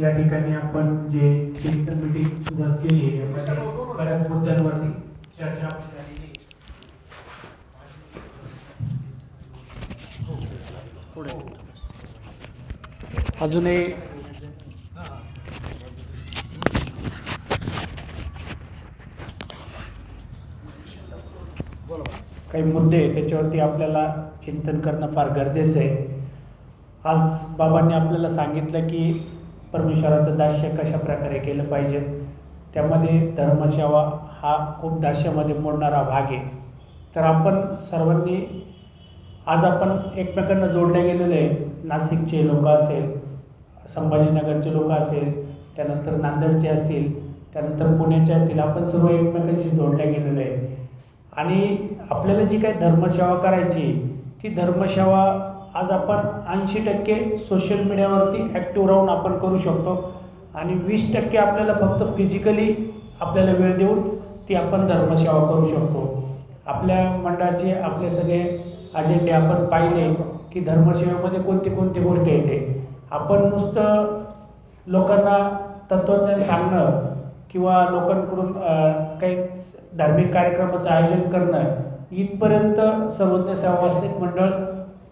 या ठिकाणी आपण जे चिंतन मीटिंग सुरुवात केली आहे यामध्ये बऱ्याच मुद्द्यांवरती चर्चा आपली झालेली. अजूनही काही मुद्दे आहेत, त्याच्यावरती आपल्याला चिंतन करणं फार गरजेचं आहे. आज बाबांनी आपल्याला सांगितलं की परमेश्वराचं दास्य कशा प्रकारे केलं पाहिजे? त्यामध्ये धर्मसेवा हा खूप दास्यामध्ये मोडणारा भाग आहे. तर आपण सर्वांनी आज आपण एकमेकांना जोडले गेलेले आहे नाशिकचे लोक असेल संभाजीनगरचे लोक असेल त्यानंतर नांदेडचे असतील त्यानंतर पुण्याचे असतील आपण सर्व एकमेकांशी जोडल्या गेलेलो आहे. आणि आपल्याला जी काही धर्मसेवा करायची ती धर्मसेवा आज आपण ऐंशी टक्के सोशल मीडियावरती ॲक्टिव्ह राहून आपण करू शकतो. आणि वीस टक्के आपल्याला फक्त फिजिकली आपल्याला वेळ देऊन ती आपण धर्मसेवा करू शकतो. आपल्या मंडळाचे आपले सगळे अजेंडे आपण पाहिले की धर्मसेवेमध्ये कोणती कोणती गोष्ट येते. आपण नुसतं लोकांना तत्त्वज्ञान सांगणं किंवा लोकांकडून काही धार्मिक कार्यक्रमाचं आयोजन करणं इथपर्यंत सर्वज्ञ सेवावासिक मंडळ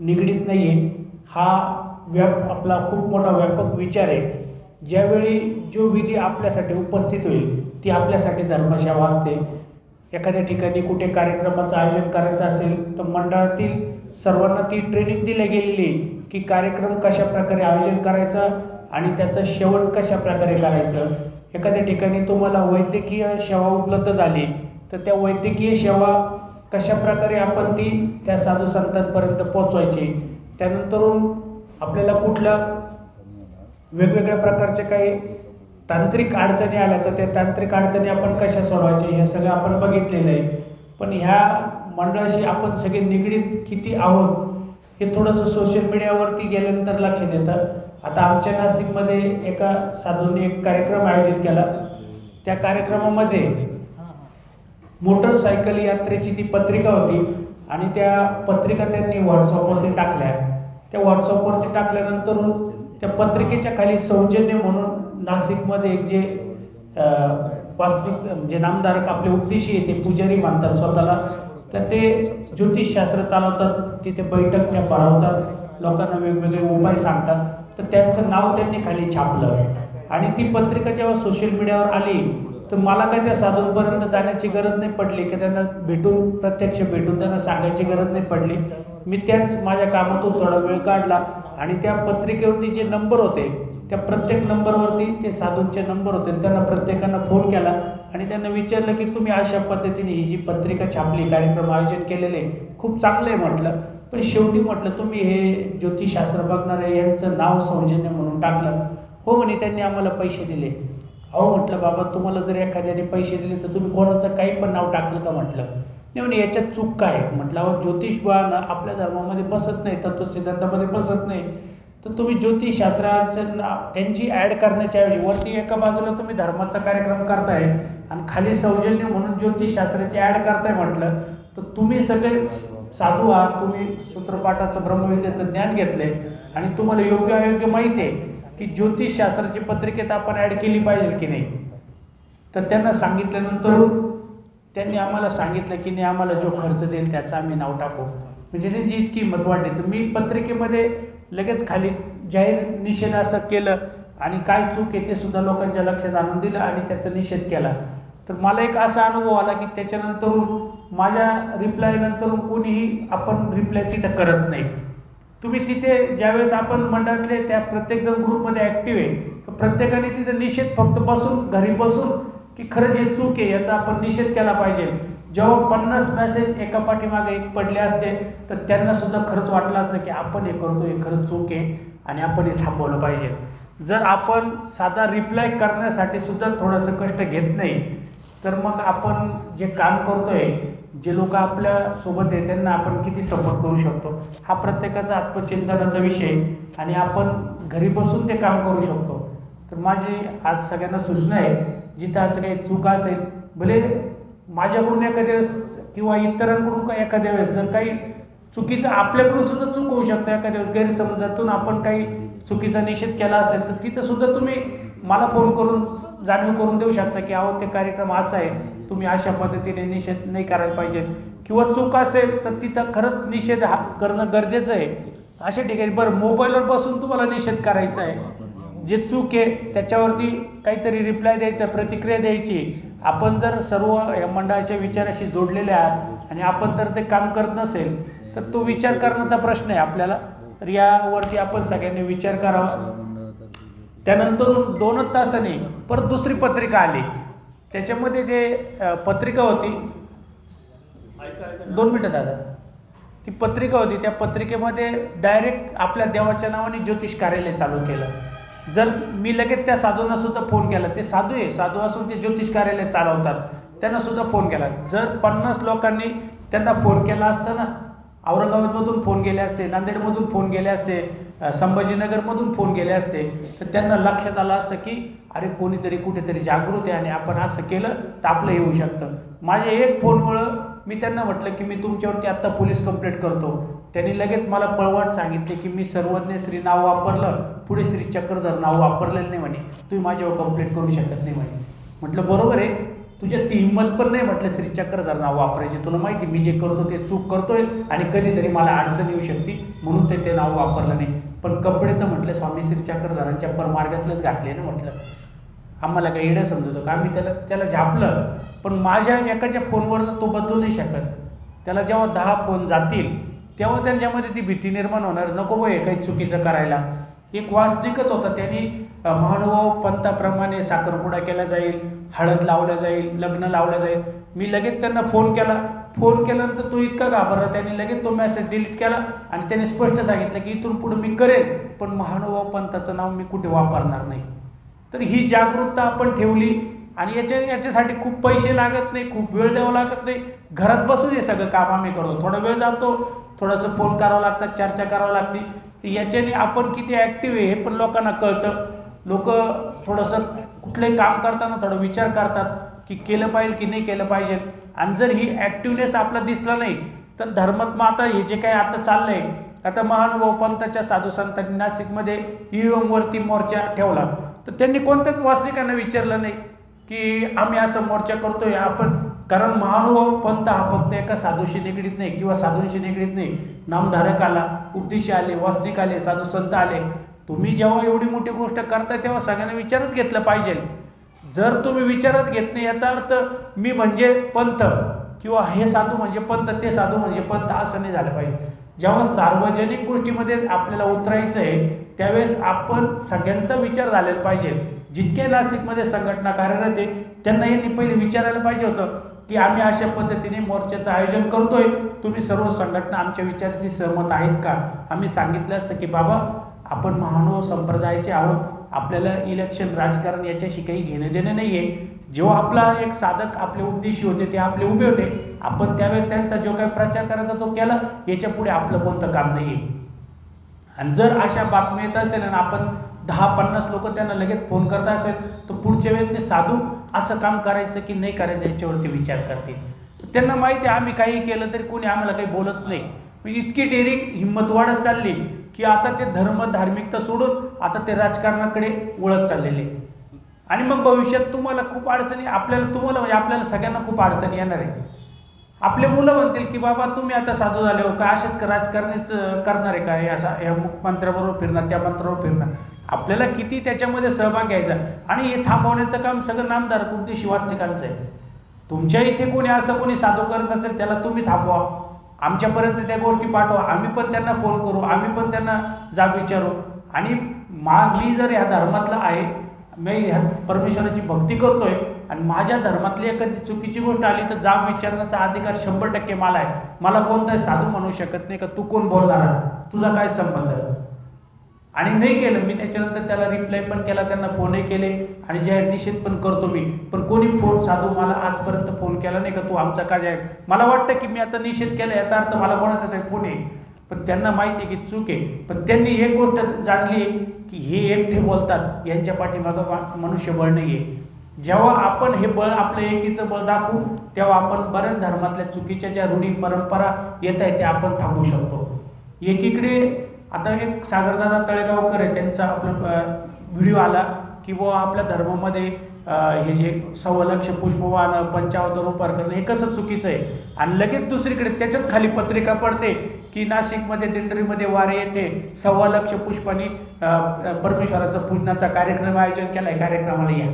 निगडीत नाही आहे हा व्याप आपला खूप मोठा व्यापक विचार आहे. ज्यावेळी जो विधी आपल्यासाठी उपस्थित होईल ती आपल्यासाठी धर्मसेवा असते एखाद्या ठिकाणी कुठे कार्यक्रमाचं आयोजन करायचं असेल तर मंडळातील सर्वांना ती ट्रेनिंग दिली गेलेली आहे की कार्यक्रम कशा प्रकारे आयोजन करायचं आणि त्याचं शेवट कशा प्रकारे करायचं. एखाद्या ठिकाणी तुम्हाला वैद्यकीय सेवा उपलब्ध झाली तर त्या वैद्यकीय सेवा कशा प्रकारे आपण ती त्या साधू संतांपर्यंत पोचवायची त्यानंतरून आपल्याला कुठल्या वेगवेगळ्या प्रकारचे काही तांत्रिक अडचणी आल्या तर त्या तांत्रिक अडचणी आपण कशा सोडवायच्या हे सगळं आपण बघितलेलं आहे. पण ह्या मंडळाशी आपण सगळे निगडीत किती आहोत हे थोडंसं सोशल मीडियावरती गेल्यानंतर लक्षात येतं आता आमच्या नाशिकमध्ये एका साधूंनी एक कार्यक्रम आयोजित केला. त्या कार्यक्रमामध्ये मोटरसायकल यात्रेची ती पत्रिका होती आणि त्या पत्रिका त्यांनी व्हॉट्सअपवरती टाकल्या. त्या व्हॉट्सअपवरती टाकल्यानंतर त्या पत्रिकेच्या खाली सौजन्य म्हणून नाशिकमध्ये एक जे वास्तविक जे नामधारक आपले उपदेशी येते ते पुजारी मानतात स्वतःला. तर ते ज्योतिषशास्त्र चालवतात तिथे बैठक त्या भरवतात लोकांना वेगवेगळे उपाय सांगतात. तर त्यांचं नाव त्यांनी खाली छापलं. आणि ती पत्रिका जेव्हा सोशल मीडियावर आली तर मला काय त्या साधूंपर्यंत जाण्याची गरज नाही पडली की त्यांना भेटून प्रत्यक्ष भेटून त्यांना सांगायची गरज नाही पडली. मी त्याच माझ्या कामातून थोडा वेळ काढला आणि त्या पत्रिकेवरती जे नंबर होते त्या प्रत्येक नंबरवरती ते साधूंचे नंबर होते आणि त्यांना प्रत्येकानं फोन केला आणि त्यांना विचारलं की तुम्ही अशा पद्धतीने ही जी पत्रिका छापली कार्यक्रम आयोजन केलेले खूप चांगलं आहे म्हटलं. पण शेवटी म्हटलं तुम्ही हे ज्योतिषशास्त्र बघणारे यांचं नाव सौजन्य म्हणून टाकलं. हो म्हणे त्यांनी आम्हाला पैसे दिले. अहो म्हटलं बाबा तुम्हाला जर एखाद्याने पैसे दिले तर तुम्ही कोणाचं काही पण नाव टाकलं का? म्हटलं. नाही म्हणे याच्यात चूक काय आहे? म्हटलं अहो ज्योतिष आपल्या धर्मामध्ये बसत नाही तत्वसिद्धांतामध्ये बसत नाही. तर तुम्ही ज्योतिषशास्त्राचं नाव त्यांची ॲड करण्याच्या ऐवजी वरती एका बाजूला तुम्ही धर्माचा कार्यक्रम करताय आणि खाली सौजन्य म्हणून ज्योतिषशास्त्राची ॲड करताय म्हटलं तर तुम्ही सगळे साधू आहात तुम्ही सूत्रपाठाचं ब्रह्मविद्याचं ज्ञान घेतलंय आणि तुम्हाला योग्य अयोग्य माहिती आहे. की ज्योतिषशास्त्राची पत्रिकेत आपण ॲड केली पाहिजे की नाही? तर त्यांना सांगितल्यानंतर त्यांनी आम्हाला सांगितलं की नाही आम्हाला जो खर्च देईल त्याचं आम्ही नाव टाकू. म्हणजे त्यांची इतकी मत वाढली. तर मी पत्रिकेमध्ये लगेच खाली जाहीर निषेध असं केलं आणि काय चूक आहे ते सुद्धा लोकांच्या लक्षात आणून दिलं आणि त्याचा निषेध केला. तर मला एक असा अनुभव आला की त्याच्यानंतरून माझ्या रिप्लायनंतर कोणीही आपण रिप्लाय तिथं करत नाही. तुम्ही तिथे ज्यावेळेस आपण मंडळातले त्या प्रत्येकजण ग्रुपमध्ये ॲक्टिव्ह आहे तर प्रत्येकाने तिथे निषेध फक्त बसून घरी बसून की खरंच हे चूक आहे याचा आपण निषेध केला पाहिजे. जेव्हा पन्नास मेसेज एका पाठीमागे एक पडले असते तर त्यांना सुद्धा खरंच वाटलं असतं की आपण हे करतो हे खरंच चूक आहे आणि आपण हे थांबवलं पाहिजे. जर आपण साधा रिप्लाय करण्यासाठी सुद्धा थोडंसं कष्ट घेत नाही तर मग आपण जे काम करतोय जे लोक आपल्यासोबत आहे त्यांना आपण किती सपोर्ट करू शकतो? हा प्रत्येकाचा आत्मचिंतनाचा विषय आणि आपण घरी बसून ते काम करू शकतो. तर माझी आज सगळ्यांना सूचना आहे जिथं असं काही चूक असेल भले माझ्याकडून एखाद्या वेळेस किंवा इतरांकडून का एखाद्या वेळेस जर काही चुकीचं आपल्याकडून सुद्धा चूक होऊ शकतं. एखाद्या वेळेस गैरसमजातून आपण काही चुकीचा निषेध केला असेल तर तिथं सुद्धा तुम्ही मला फोन करून जाणीव करून देऊ शकता की अहो ते कार्यक्रम असा आहे तुम्ही अशा पद्धतीने निषेध नाही करायला पाहिजे. किंवा चूक असेल तर तिथं खरंच निषेध हा करणं गरजेचं आहे. अशा ठिकाणी बरं मोबाईलवर बसून तुम्हाला निषेध करायचा आहे. जे चूक आहे त्याच्यावरती काहीतरी रिप्लाय द्यायचा प्रतिक्रिया द्यायची. आपण जर सर्व या मंडळाच्या विचाराशी जोडलेले आहात आणि आपण जर ते काम करत नसेल तर तो विचार करण्याचा प्रश्न आहे आपल्याला. तर यावरती आपण सगळ्यांनी विचार करावा. त्यानंतर दोनच तासाने परत दुसरी पत्रिका आली. त्याच्यामध्ये जे पत्रिका होती. दोन मिनटं दादा. ती पत्रिका होती त्या पत्रिकेमध्ये डायरेक्ट आपल्या देवाच्या नावाने ज्योतिष कार्यालय चालू केलं. जर मी लगेच त्या साधूंना सुद्धा फोन केला ते साधू आहे साधू असून ते ज्योतिष कार्यालय चालवतात त्यांना सुद्धा फोन केला. जर पन्नास लोकांनी त्यांना फोन केला असता ना औरंगाबादमधून फोन गेले असते नांदेडमधून फोन गेले असते संभाजीनगरमधून फोन गेले असते तर त्यांना लक्षात आलं असतं की अरे कोणीतरी कुठेतरी जागृत आहे आणि आपण असं केलं तर आपलं येऊ शकतं. माझ्या एक फोनमुळं मी त्यांना म्हटलं की मी तुमच्यावरती आत्ता पोलीस कंप्लेंट करतो. त्यांनी लगेच मला पळवाट सांगितले की मी सर्वज्ञ श्री नाव वापरलं पुढे श्री चक्रधर नाव वापरलेलं नाही म्हणे. तुम्ही माझ्यावर कंप्लेंट करू शकत नाही म्हणे. म्हटलं बरोबर आहे. तुझ्यात ती हिंमत पण नाही म्हटलं श्री चक्रधर नाव वापरायची. तुला माहिती मी जे करतो ते चूक करतोय आणि कधीतरी मला अडचण येऊ शकते म्हणून ते ते नाव वापरलं नाही. पण कपडे तर म्हटलं स्वामी श्री चक्रधरांच्या परमार्गातलंच घातले ना म्हटलं. आम्हाला काही येणं समजतो का आम्ही त्याला त्याला झापलं. पण माझ्या एकाच्या फोनवर तो बदलू नाही शकत. त्याला जेव्हा दहा फोन जातील तेव्हा त्यांच्यामध्ये ती भीती निर्माण होणार. नको बघ हे काही चुकीचं करायला. एक वास्तविकच होता. त्यांनी महानुभाव पंथाप्रमाणे साखरपुडा केला जाईल हळद लावला जाईल लग्न लावलं जाईल. मी लगेच त्यांना फोन केला. फोन केल्यानंतर तो इतका घाबरला त्यांनी लगेच तो मेसेज डिलीट केला आणि त्याने स्पष्ट सांगितलं की इथून पुढे मी करेल पण महानुभाव पंथाचं नाव मी कुठे वापरणार नाही. तर ही जागरूकता आपण ठेवली आणि याच्या याच्यासाठी खूप पैसे लागत नाही खूप वेळ द्यावा लागत नाही. घरात बसून हे सगळं काम आम्ही करतो. थोडा वेळ जातो थोडंसं फोन करावं लागतात चर्चा करावं लागते. तर याच्याने आपण किती ॲक्टिव्ह आहे हे पण लोकांना कळतं. लोक थोडंसं कुठलंही काम करताना थोडं विचार करतात की केलं पाहिजे की नाही केलं पाहिजे. आणि जर ही ॲक्टिवनेस आपला दिसला नाही तर धर्मात्मा आता हे जे काही आता चाललंय आता महानुभाव पंथाच्या साधू संतांनी नाशिकमध्ये EVM मोर्चा ठेवला. तर त्यांनी कोणत्याच वास्तविकांना विचारलं नाही की आम्ही असं मोर्चा करतोय आपण कारण महानुभाव पंत हा फक्त एका साधूशी निगडीत नाही किंवा साधूंशी निगडीत नाही. नामधारक आला उपदेशी आले वास्तविक आले साधू संत आले. तुम्ही जेव्हा एवढी मोठी गोष्ट करता तेव्हा सगळ्यांना विचारत घेतलं पाहिजे. जर तुम्ही विचारत घेत नाही याचा अर्थ मी म्हणजे पंथ किंवा हे साधू म्हणजे पंथ ते साधू म्हणजे पंथ असं नाही झालं पाहिजे. जेव्हा सार्वजनिक गोष्टीमध्ये आपल्याला उतरायचं आहे त्यावेळेस आपण सगळ्यांचा विचार झालेला पाहिजे. जितके नाशिकमध्ये संघटना कार्यरत आहे त्यांना यांनी पहिले विचारायला पाहिजे होतं की आम्ही अशा पद्धतीने मोर्चाचं आयोजन करतोय. तुम्ही सर्व संघटना आमच्या विचाराशी सहमत आहेत का? आम्ही सांगितलं असतं की बाबा आपण महानुभाव संप्रदायाचे आहोत. आपल्याला इलेक्शन राजकारण याच्याशी काही घेणं देणं नाही आहे जेव्हा आपला एक साधक आपले उद्देशी होते ते आपले उभे होते. आपण त्यावेळेस त्यांचा जो काही प्रचार करायचा तो केला याच्यापुढे आपलं कोणतं काम नाही आहे आणि जर अशा बातम्या येत असेल आणि आपण दहा पन्नास लोक त्यांना लगेच फोन करत असेल तर पुढच्या वेळेस ते साधू असं काम करायचं की नाही करायचं याच्यावरती विचार करतील. त्यांना माहिती आहे आम्ही काही केलं तरी कोणी आम्हाला काही बोलत नाही. इतकी डेअरिंग हिंमत वाढत चालली. की आता ते धर्म धार्मिकता सोडून आता ते राजकारणाकडे वळत चाललेले. आणि मग भविष्यात तुम्हाला खूप अडचणी आपल्याला तुम्हाला म्हणजे आपल्याला सगळ्यांना खूप अडचणी येणार आहे. आपले मुलं म्हणतील की बाबा तुम्ही आता साधू झाले हो का? असेच राजकारणीच करणार आहे का? या असा या मंत्र्याबरोबर फिरणार त्या मंत्रावर फिरणार. आपल्याला किती त्याच्यामध्ये सहभाग घ्यायचा? आणि हे थांबवण्याचं काम सगळं नामदार उद्देशी शिवासनिकांचं आहे. तुमच्या इथे कोणी असं कोणी साधू करत असेल त्याला तुम्ही थांबवा. आमच्यापर्यंत त्या गोष्टी पाठवा. आम्ही पण त्यांना फोन करू. आम्ही पण त्यांना जाब विचारू. आणि मा मी जर ह्या धर्मातला आहे मी ह्या परमेश्वराची भक्ती करतोय आणि माझ्या धर्मातली एखादी चुकीची गोष्ट आली तर जाब विचारण्याचा अधिकार शंभर टक्के मला आहे. मला कोणताही साधू म्हणू शकत नाही का तू कोण बोलणार तुझा काय संबंध आहे? आणि नाही केलं मी त्याच्यानंतर त्याला रिप्लाय पण केला त्यांना फोनही केले. आणि जाहीर निषेध पण करतो मी. पण कोणी फोन साधू मला आजपर्यंत फोन केला नाही का तू आमचा का जाहीर मला वाटतं की मी आता निषेध केला याचा अर्थ मला कोणाचा तरी फोन आहे. पण त्यांना माहिती आहे की चूक आहे. पण त्यांनी एक गोष्ट जाणली की हे एकटे बोलतात यांच्या पाठीमागं मा- मनुष्यबळ नाही आहे जेव्हा आपण हे बळ आपलं एकीचं बळ दाखवू तेव्हा आपण बऱ्याच धर्मातल्या चुकीच्या ज्या रूढी परंपरा येत आहेत त्या आपण थांबवू शकतो. एकीकडे आता हे सागरदादा तळेगावकर आहे त्यांचा आपला व्हिडिओ आला की बुवा आपल्या धर्मामध्ये हे जे सवलक्ष पुष्पवान पुष्प उपार करणं हे कसं चुकीचं आहे? आणि लगेच दुसरीकडे त्याच्याच खाली पत्रिका पडते की नाशिकमध्ये दिंडरीमध्ये वारे येते सव्वा लक्ष पुष्पाने परमेश्वराचा पूजनाचा कार्यक्रम आयोजन केला आहे कार्यक्रमाला या.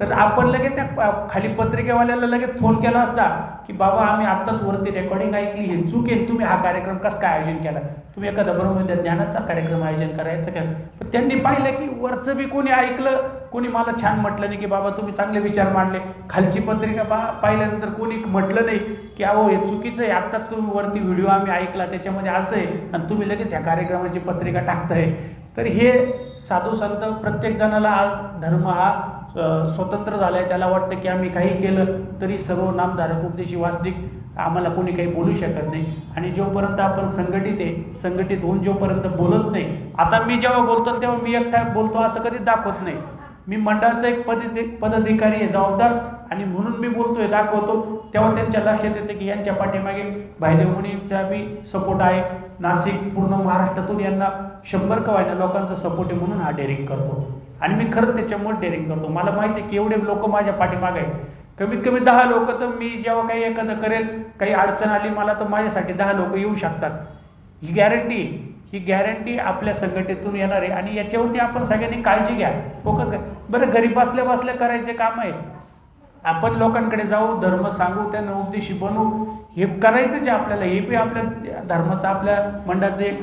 तर आपण लगेच त्या खाली पत्रिकेवाल्याला लगेच फोन केला असता की बाबा आम्ही आत्ताच वरती रेकॉर्डिंग ऐकली हे चूक आहे तुम्ही हा कार्यक्रम कसं काय आयोजन केला? तुम्ही एखादा ब्रह्मविद्या ज्ञानाचा कार्यक्रम आयोजन करायचं का? पण त्यांनी पाहिलं की वरचं बी कोणी ऐकलं कोणी मला छान म्हटलं नाही की बाबा तुम्ही चांगले विचार मांडले. खालची पत्रिका पा पाहिल्यानंतर कोणी म्हटलं नाही की अहो हे चुकीचं आहे. आत्ताच तुम्ही वरती व्हिडिओ आम्ही ऐकला त्याच्यामध्ये असं आहे आणि तुम्ही लगेच ह्या कार्यक्रमाची पत्रिका टाकताय. तर हे साधू संत प्रत्येक जणाला आज धर्म हा स्वतंत्र झाला आहे त्याला वाटतं की आम्ही काही केलं तरी सर्व नामधारक उपदेशी वास्तविक आम्हाला कोणी काही बोलू शकत नाही. आणि जोपर्यंत आपण संघटित आहे संघटित होऊन जोपर्यंत बोलत नाही आता मी जेव्हा बोलतो तेव्हा मी एकटा बोलतो असं कधीच दाखवत नाही. मी मंडळाचा एक पद पदाधिकारी आहे जबाबदार आणि म्हणून मी बोलतोय दाखवतो. तेव्हा त्यांच्या लक्षात येते की यांच्या पाठीमागे भाईदेव मुनीचा बी सपोर्ट आहे. नाशिक पूर्ण महाराष्ट्रातून यांना शंभर का लोकांचा सपोर्ट आहे म्हणून हा डेअरिंग करतो. आणि मी खरंच त्याच्यामुळे डेअरिंग करतो. मला माहिती आहे की एवढे लोक माझ्या पाठीमागे आहे कमीत कमी दहा लोक तर मी जेव्हा काही एखादं करेल काही अडचण आली मला तर माझ्यासाठी दहा लोक येऊ शकतात. ही गॅरंटी ही गॅरंटी आपल्या संघटनेतून येणार आहे. आणि याच्यावरती आपण सगळ्यांनी काळजी घ्या. फोकस घ्या. बरं घरी बसल्या बसल्या करायचे काम आहे आपण लोकांकडे जाऊ धर्म सांगू त्यांना उपदेशी बनवू हे करायचंच आहे आपल्याला हे बी आपल्या धर्माचं आपल्या मंडळाचं एक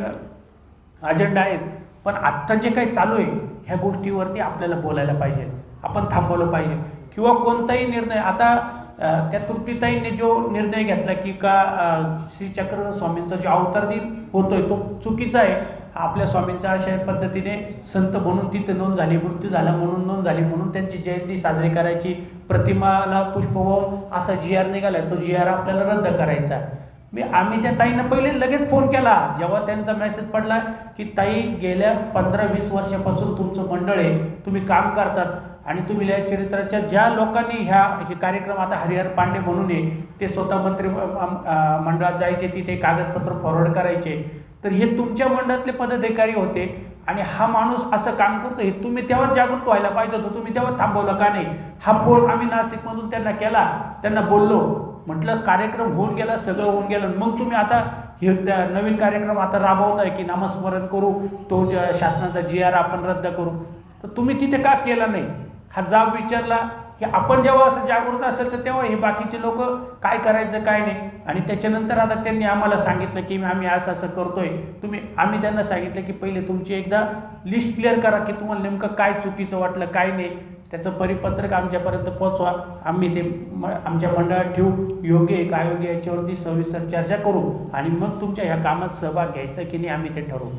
अजेंडा आहे. पण आत्ता जे काही चालू आहे ह्या गोष्टीवरती आपल्याला बोलायला पाहिजे. आपण थांबवलं पाहिजे. किंवा कोणताही निर्णय आता त्या तृप्तीताईंनी जो निर्णय घेतला की का श्री चक्र स्वामींचा जो अवतार दिन होतोय तो चुकीचा आहे. आपल्या स्वामींचा अशा पद्धतीने संत म्हणून तिथे नोंद झाली मृत्यू झाला म्हणून नोंद झाली म्हणून त्यांची जयंती साजरी करायची. प्रतिमाला पुष्पभाव असा जी आर निघाला तो जी आर आपल्याला रद्द करायचा. मी आम्ही त्या ताईंना पहिले लगेच फोन केला. जेव्हा त्यांचा मेसेज पडला की ताई गेल्या पंधरा वीस वर्षापासून तुमचं मंडळ आहे. तुम्ही काम करतात आणि तुम्ही या चरित्राच्या ज्या लोकांनी ह्या हे कार्यक्रम आता हरिहर पांडे म्हणून आहे ते स्वतः मंत्री मंडळात जायचे तिथे कागदपत्र फॉरवर्ड करायचे. तर हे तुमच्या मंडळातले पदाधिकारी होते आणि हा माणूस असं काम करतो. हे तुम्ही तेव्हा जागृत व्हायला पाहिजे होतं. तुम्ही तेव्हा थांबवलं का नाही? हा फोन आम्ही नाशिकमधून त्यांना केला. त्यांना बोललो म्हटलं कार्यक्रम होऊन गेला सगळं होऊन गेलं. मग तुम्ही आता हे नवीन कार्यक्रम आता राबवताय की नामस्मरण करू तो शासनाचा जी आर आपण रद्द करू. तर तुम्ही तिथे का केला नाही? हा जाब विचारला. की आपण जेव्हा असं जागृत असेल तर तेव्हा हे बाकीचे लोक काय करायचं काय नाही. आणि त्याच्यानंतर आता त्यांनी आम्हाला सांगितलं की आम्ही असं असं करतोय. तुम्ही आम्ही त्यांना सांगितलं की पहिले तुमची एकदा लिस्ट क्लिअर करा की तुम्हाला नेमकं काय चुकीचं वाटलं काय नाही. त्याचं परिपत्रक आमच्यापर्यंत पोहोचवा आम्ही ते म आमच्या मंडळात ठेवू. योग्य आहे का अयोग्य याच्यावरती सविस्तर चर्चा करू आणि मग तुमच्या ह्या कामात सहभाग घ्यायचा की नाही आम्ही ते ठरवू.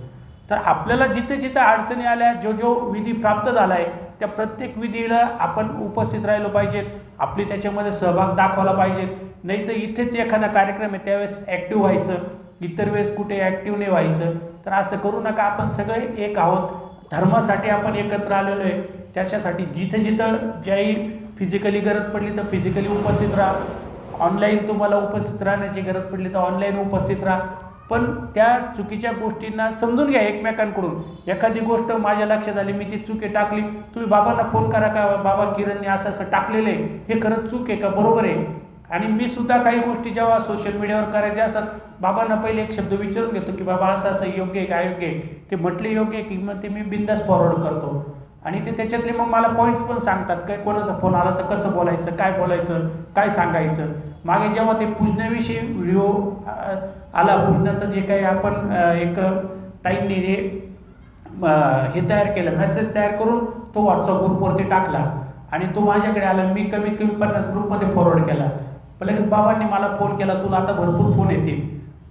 तर आपल्याला जिथे जिथे अडचणी आल्या जो जो विधी प्राप्त झाला आहे त्या प्रत्येक विधीला आपण उपस्थित राहिलो पाहिजे आपली त्याच्यामध्ये सहभाग दाखवला पाहिजे नाही तर इथेच एखादा कार्यक्रम आहे त्यावेळेस ॲक्टिव्ह व्हायचं. इतर वेळेस कुठे ॲक्टिव्ह नाही व्हायचं. तर असं करू नका. आपण सगळे एक आहोत. धर्मासाठी आपण एकत्र आलेलो आहे. त्याच्यासाठी जिथं जिथं ज्याही फिजिकली गरज पडली तर फिजिकली उपस्थित राहा. ऑनलाईन तुम्हाला उपस्थित राहण्याची गरज पडली तर ऑनलाईन उपस्थित राहा. पण त्या चुकीच्या गोष्टींना समजून घ्या एकमेकांकडून. एखादी गोष्ट माझ्या लक्षात आली मी ती चुकी टाकली तुम्ही बाबांना फोन करा का? बाबा किरणने असं असं टाकलेलं आहे. हे खरंच चूक आहे का? बरोबर आहे. आणि मी सुद्धा काही गोष्टी जेव्हा सोशल मीडियावर करायच्या असतात बाबांना पहिले एक शब्द विचारून घेतो की बाबा असं असं योग्य आहे का? अयोग्य आहे? ते म्हटले योग्य आहे की मग ते मी बिंदास फॉरवर्ड करतो. आणि ते त्याच्यातले मग मला पॉईंट्स पण सांगतात काय कोणाचा फोन आला तर कसं बोलायचं? काय बोलायचं? काय सांगायचं? मागे जेव्हा ते पूजण्याविषयी व्हिडिओ आला पूजनाचं जे काही आपण एक ताईंनी हे हे तयार केलं मेसेज तयार करून तो व्हॉट्सअप ग्रुपवरती टाकला आणि तो माझ्याकडे आला. मी कमीत कमी पन्नास ग्रुपमध्ये फॉरवर्ड केला. पण लगेच बाबांनी मला फोन केला तुला आता भरपूर फोन येतील.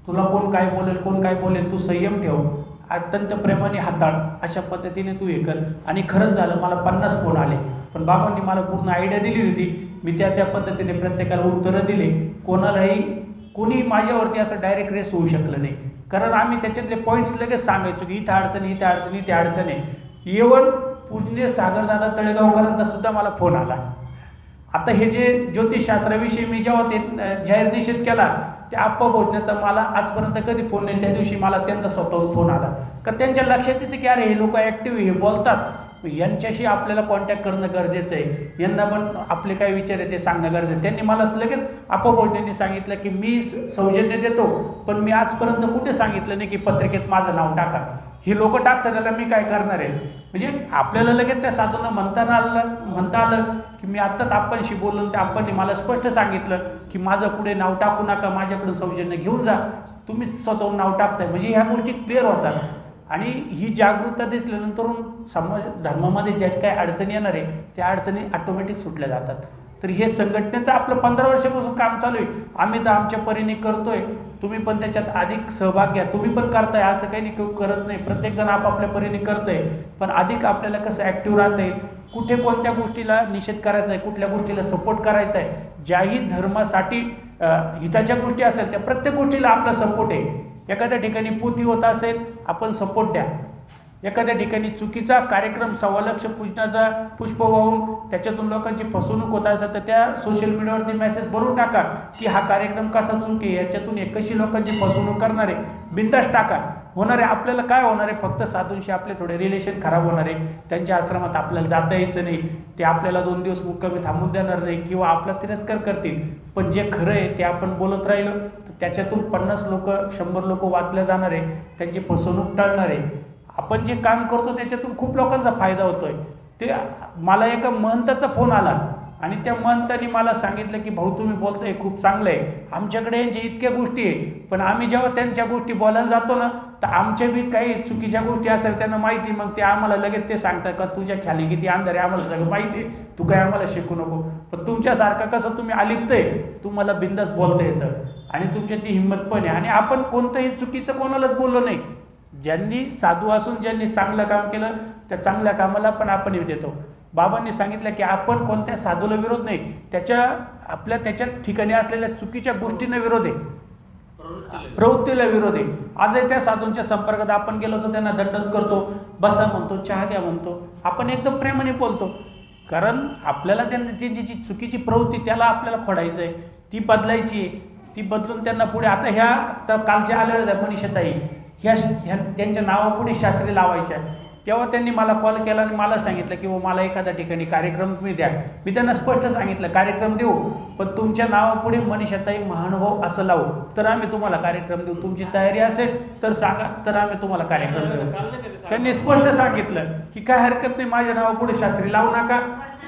तुला कोण काय बोलेल कोण काय बोलेल तू संयम ठेव. अत्यंत प्रेमाने हाताळ. अशा पद्धतीने तू हे कर. आणि खरंच झालं मला पन्नास फोन आले. पण बाबांनी मला पूर्ण आयडिया दिली होती. मी त्या त्या पद्धतीने प्रत्येकाला उत्तरं दिले. कोणालाही कोणी माझ्यावरती असं डायरेक्ट रेस होऊ शकलं नाही. कारण आम्ही त्याच्यातले पॉईंट्स लगेच सांगायचो की इथं अडचण इथं अडचण इथे अडचण आहे. इवन पूजनीय सागरदादा तळेगावकरांचा सुद्धा मला फोन आला. आता हे जे ज्योतिषशास्त्राविषयी मी जेव्हा ते जाहीर निषेध केला त्या आप्पा भोजनाचा मला आजपर्यंत कधी फोन नाही. त्या दिवशी मला त्यांचा स्वतःहून फोन आला. कारण त्यांच्या लक्षात येते की अरे हे लोक ॲक्टिव्ह हे बोलतात. यांच्याशी आपल्याला कॉन्टॅक्ट करणं गरजेचं आहे. यांना पण आपले काय विचार आहे ते सांगणं गरजेचं आहे. त्यांनी मला लगेच आप्पा भोजनेंनी सांगितलं की मी सौजन्य देतो पण मी आजपर्यंत कुठे सांगितलं नाही की पत्रिकेत माझं नाव टाका. ही लोक टाकतात त्याला मी काय करणार आहे? म्हणजे आपल्याला लगेच त्या साधूंना म्हणताना आलं म्हणता आलं की मी आत्ताच आपणशी बोललो आणि त्या मला स्पष्ट सांगितलं की माझं पुढे नाव टाकू नका माझ्याकडून सौजन्य घेऊन जा. तुम्ही स्वतःहून नाव टाकताय. म्हणजे ह्या गोष्टी क्लिअर होतात. आणि ही जागरूकता दिसल्यानंतर समाज धर्मामध्ये ज्या काही अडचणी येणार आहे त्या अडचणी ऑटोमॅटिक सुटल्या जातात. तर हे संघटनेचं आपलं पंधरा वर्षापासून काम चालू आहे. आम्ही तर आमच्या परीने करतोय. तुम्ही पण त्याच्यात अधिक सहभाग घ्या. तुम्ही पण करताय. असं काही नाही करत नाही. प्रत्येकजण आपापल्या परीने करतंय. पण अधिक आपल्याला कसं ॲक्टिव्ह राहतंय कुठे कोणत्या गोष्टीला निषेध करायचा आहे कुठल्या गोष्टीला सपोर्ट करायचा आहे ज्याही धर्मासाठी हिताच्या गोष्टी असेल त्या प्रत्येक गोष्टीला आपला सपोर्ट आहे. एखाद्या ठिकाणी पोथी होत असेल आपण सपोर्ट द्या. एखाद्या ठिकाणी चुकीचा कार्यक्रम सवलक्ष पूजनाचा पुष्प वाहून त्याच्यातून लोकांची फसवणूक होत असेल तर त्या सोशल मीडियावरती मेसेज भरून टाका की हा कार्यक्रम कसा चूक आहे याच्यातून एकशी लोकांची फसवणूक करणार आहे? बिंदास टाका. होणार आहे आपल्याला काय होणार आहे? फक्त साधूंशी आपले थोडे रिलेशन खराब होणार आहे. त्यांच्या आश्रमात आपल्याला जाता यायचं नाही. ते आपल्याला दोन दिवस मुक्कामी थांबून देणार नाही किंवा आपला तिरस्कार करतील. पण जे खरं आहे ते आपण बोलत राहिलो तर त्याच्यातून पन्नास लोक शंभर लोक वाचल्या जाणार आहे. त्यांची फसवणूक टाळणार आहे. आपण जे काम करतो त्याच्यातून खूप लोकांचा फायदा होतोय. ते मला एका महंताचा फोन आला आणि त्या महंताने मला सांगितलं की भाऊ तुम्ही बोलताय खूप चांगलं आहे आमच्याकडे यांच्या इतक्या गोष्टी आहे पण आम्ही जेव्हा त्यांच्या गोष्टी बोलायला जातो ना तर आमच्या बी काही चुकीच्या गोष्टी असेल त्यांना माहिती मग ते आम्हाला लगेच ते सांगतात का तुझ्या खाली किती अंधार आहे आम्हाला सगळं माहिती आहे. तू काय आम्हाला शिकू नको. पण तुमच्यासारखं कसं तुम्ही आलिप्त आहे तुम्हाला बिंदास बोलता येतं. आणि तुमच्या ती हिंमत पण आहे. आणि आपण कोणतंही चुकीचं कोणालाच बोललो नाही. ज्यांनी साधू असून ज्यांनी चांगलं काम केलं त्या चांगल्या कामाला पण आपण देतो. बाबांनी सांगितलं की आपण कोणत्या साधूला विरोध नाही त्याच्या आपल्या त्याच्या ठिकाणी असलेल्या चुकीच्या गोष्टींना विरोध आहे. प्रवृत्तीला विरोध आहे. आजही त्या साधूंच्या संपर्कात आपण गेलो तर त्यांना दंडन करतो बसा म्हणतो चहा घ्या म्हणतो. आपण एकदम प्रेमाने बोलतो. कारण आपल्याला त्यांना त्यांची जी चुकीची प्रवृत्ती त्याला आपल्याला खोडायचं आहे ती बदलायची आहे. ती बदलून त्यांना पुढे आता ह्या आता कालच्या आलेल्या मनीषताई ह्या ह्या त्यांच्या नावापुढे शास्त्री लावायच्या. तेव्हा त्यांनी मला कॉल केला आणि मला सांगितलं की हो, मला एखाद्या ठिकाणी कार्यक्रम तुम्ही द्या. मी त्यांना स्पष्ट सांगितलं कार्यक्रम देऊ पण तुमच्या नावापुढे मनीषाताई महानुभाव असं लावू. तर आम्ही तुम्हाला कार्यक्रम देऊ. तुमची तयारी असेल तर सांगा तर आम्ही तुम्हाला कार्यक्रम देऊ. त्यांनी स्पष्ट सांगितलं की काय हरकत नाही माझ्या नावापुढे शास्त्री लावू नका.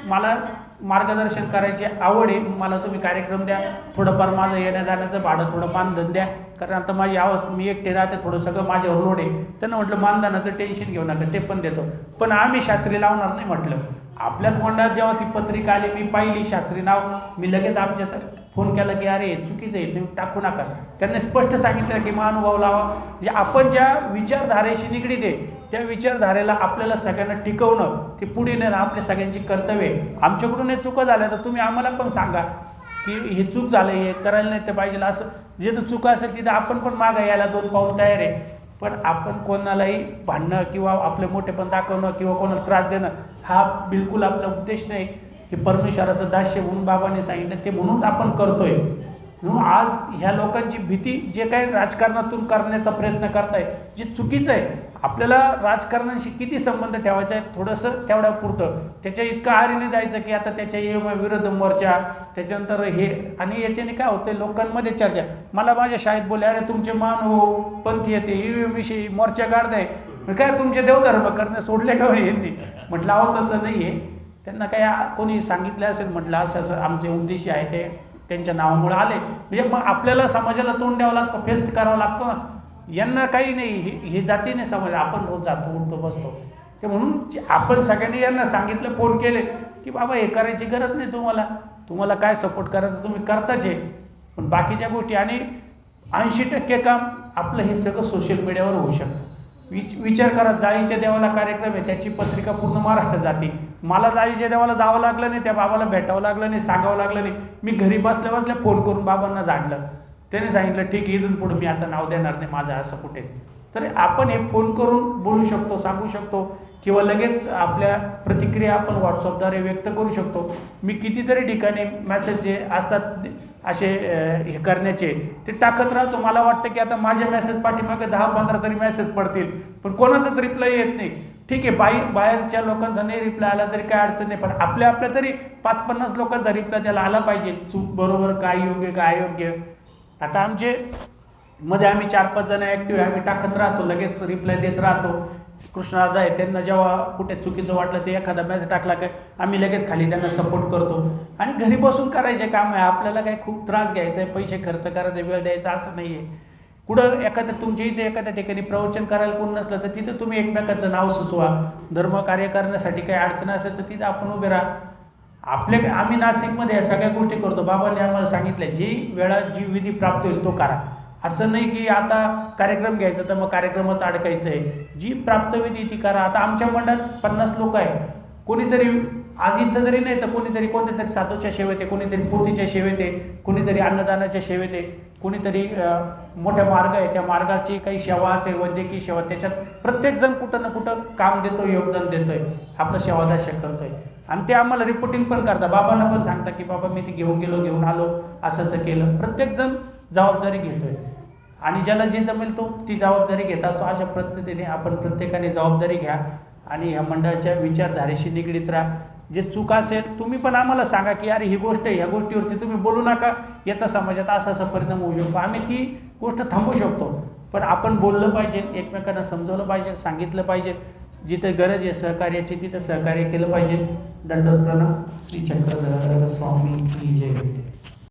मला मार्गदर्शन करायची आवड आहे मला तुम्ही कार्यक्रम द्या थोडंफार माझं येण्या जाण्याचं भाडं थोडं मानधन द्या. कारण आता माझी आवाज मी एकटे राहते थोडं सगळं माझ्यावर लोड आहे. त्यांना म्हटलं मानधनाचं टेन्शन घेऊ नका ते पण देतो. पण आम्ही शास्त्री लावणार नाही म्हटलं. आपल्याच मंडळात जेव्हा ती पत्रिका आली मी पाहिली शास्त्री नाव मी लगेच आमच्या फोन केला की अरे चुकीचं आहे तुम्ही टाकू नका. त्यांनी स्पष्ट सांगितलं की महानुभाव लावा. म्हणजे आपण ज्या विचारधारेशी निगडीत आहे त्या विचारधारेला आपल्याला सगळ्यांना टिकवणं ते पुढे नेणं आपल्या सगळ्यांची कर्तव्य आहे. आमच्याकडून हे चुका झाल्या तर तुम्ही आम्हाला पण सांगा की हे चूक झालं हे करायला नाही ते पाहिजे असं. जिथं चुका असेल तिथं आपण पण मागं यायला दोन पाऊल तयार आहे. पण आपण कोणालाही भांडणं किंवा आपले मोठेपण दाखवणं किंवा कोणाला त्रास देणं हा बिलकुल आपला उद्देश नाही. हे परमेश्वराचं दास्य म्हणून बाबांनी सांगितलं ते म्हणूनच आपण करतोय. म्हणून आज ह्या लोकांची भीती जे काही राजकारणातून करण्याचा प्रयत्न करताय जे चुकीचं आहे आपल्याला राजकारणाशी किती संबंध ठेवायचा आहे थोडंसं तेवढ्या पुरतं. त्याच्या इतकं आरीने जायचं की आता त्याच्या एम विरोध मोर्चा त्याच्यानंतर हे आणि याच्याने काय होतं लोकांमध्ये चर्चा. मला माझ्या शाळेत बोलले अरे तुमचे मान हो पंथी येते ई विषयी मोर्चा काढताय काय तुमचे देवधर्म करणे सोडले का हो यांनी? म्हटलं अहो तसं नाही आहे त्यांना काय कोणी सांगितलं असेल? म्हटलं असं असं आमचे उद्देश आहे ते त्यांच्या नावामुळे आले. म्हणजे मग आपल्याला समाजाला तोंड द्यावं लागतं फेस करावं लागतं ना. यांना काही नाही हे हे जाती नाही आपण रोज जातो उठतो बसतो. ते म्हणून आपण सगळ्यांनी यांना सांगितलं फोन केले की बाबा हे करायची गरज नाही तुम्हाला. तुम्हाला काय सपोर्ट करायचं तुम्ही करताच आहे पण बाकीच्या गोष्टी आणि ऐंशी टक्के काम आपलं हे सगळं सोशल मीडियावर होऊ शकतं. विच विचार करा जाळीच्या देवाला कार्यक्रम आहे त्याची पत्रिका पूर्ण महाराष्ट्रात जाते. मला जाळीच्या देवाला जावं लागलं नाही त्या बाबाला भेटावं लागलं नाही सांगावं लागलं नाही. मी घरी बसल्या बसल्या फोन करून बाबांना झाडलं. त्याने सांगितलं ठीक आहे इथून पुढे मी आता नाव देणार नाही माझं असं कुठेच. तर आपण हे फोन करून बोलू शकतो सांगू शकतो किंवा लगेच आपल्या प्रतिक्रिया आपण व्हॉट्सअपद्वारे व्यक्त करू शकतो. मी कितीतरी ठिकाणी मेसेज जे असतात असे हे करण्याचे ते टाकत राहतो. मला वाटतं की आता माझे मेसेज पाठीमागे दहा पंधरा तरी मेसेज पडतील पण कोणाचाच रिप्लाय येत नाही. ठीक आहे बाई बाहेरच्या लोकांचा नाही रिप्लाय आला तरी काय अडचण नाही पण आपल्या आपल्या तरी पाच पन्नास लोकांचा रिप्लाय त्याला आला पाहिजे. चूक बरोबर काय योग्य काय अयोग्य. आता आमचे मध्ये आम्ही चार पाच जण ॲक्टिव्ह आहे आम्ही टाकत राहतो लगेच रिप्लाय देत राहतो. कृष्णादा आहे त्यांना जेव्हा कुठे चुकीचं वाटलं ते एखादा मॅसेज टाकला काय आम्ही लगेच खाली त्यांना सपोर्ट करतो. आणि घरी बसून करायचे काम आहे आपल्याला काही खूप त्रास घ्यायचा आहे पैसे खर्च करायचा वेळ द्यायचा असं नाही आहे कुठं एखाद्या तुमच्या इथे एखाद्या ठिकाणी प्रवचन करायला कोण नसलं तर तिथं तुम्ही एकमेकाचं नाव सुचवा. धर्म कार्य करण्यासाठी काही अडचण असेल तर तिथं आपण उभे राहा. आपल्या आम्ही नाशिकमध्ये या सगळ्या गोष्टी करतो. बाबांनी आम्हाला सांगितलं जी वेळा जी विधी प्राप्त होईल तो करा. असं नाही की आता कार्यक्रम घ्यायचा तर मग कार्यक्रमच अडकायचं आहे जी प्राप्तविधी ती करा. आता आमच्या मंडळात पन्नास लोक आहे कोणीतरी आज इथं जरी नाही तर कोणीतरी कोणत्या तरी साधूच्या सेवेत आहे कोणीतरी पोतीच्या सेवेत आहे कोणीतरी अन्नदानाच्या सेवेत आहे कोणीतरी मोठ्या मार्ग आहे. त्या मार्गाची काही सेवा असेल वैद्यकीय सेवा त्याच्यात प्रत्येकजण कुठं ना कुठं काम देतो योगदान देतोय. आपलं सेवादर्शक करतोय. आणि ते आम्हाला रिपोर्टिंग पण करतात. बाबांना पण सांगतात की बाबा मी ती घेऊन गेलो घेऊन आलो असं असं केलं. प्रत्येकजण जबाबदारी घेतोय. आणि ज्याला जे जमेल तो ती जबाबदारी घेत असतो. अशा पद्धतीने आपण प्रत्येकाने जबाबदारी घ्या आणि ह्या मंडळाच्या विचारधारेशी निगडीत राहा. जे चूक असेल तुम्ही पण आम्हाला सांगा की अरे ही गोष्ट आहे. ह्या गोष्टीवरती तुम्ही बोलू नका. याचा समाजात असा असा परिणाम होऊ शकतो. आम्ही ती गोष्ट थांबवू शकतो. पण आपण बोललं पाहिजे एकमेकांना समजवलं पाहिजे सांगितलं पाहिजे. जिथं गरज आहे सहकार्याची तिथं सहकार्य केलं पाहिजे. दंडोत श्री चक्रधर स्वामी की जय.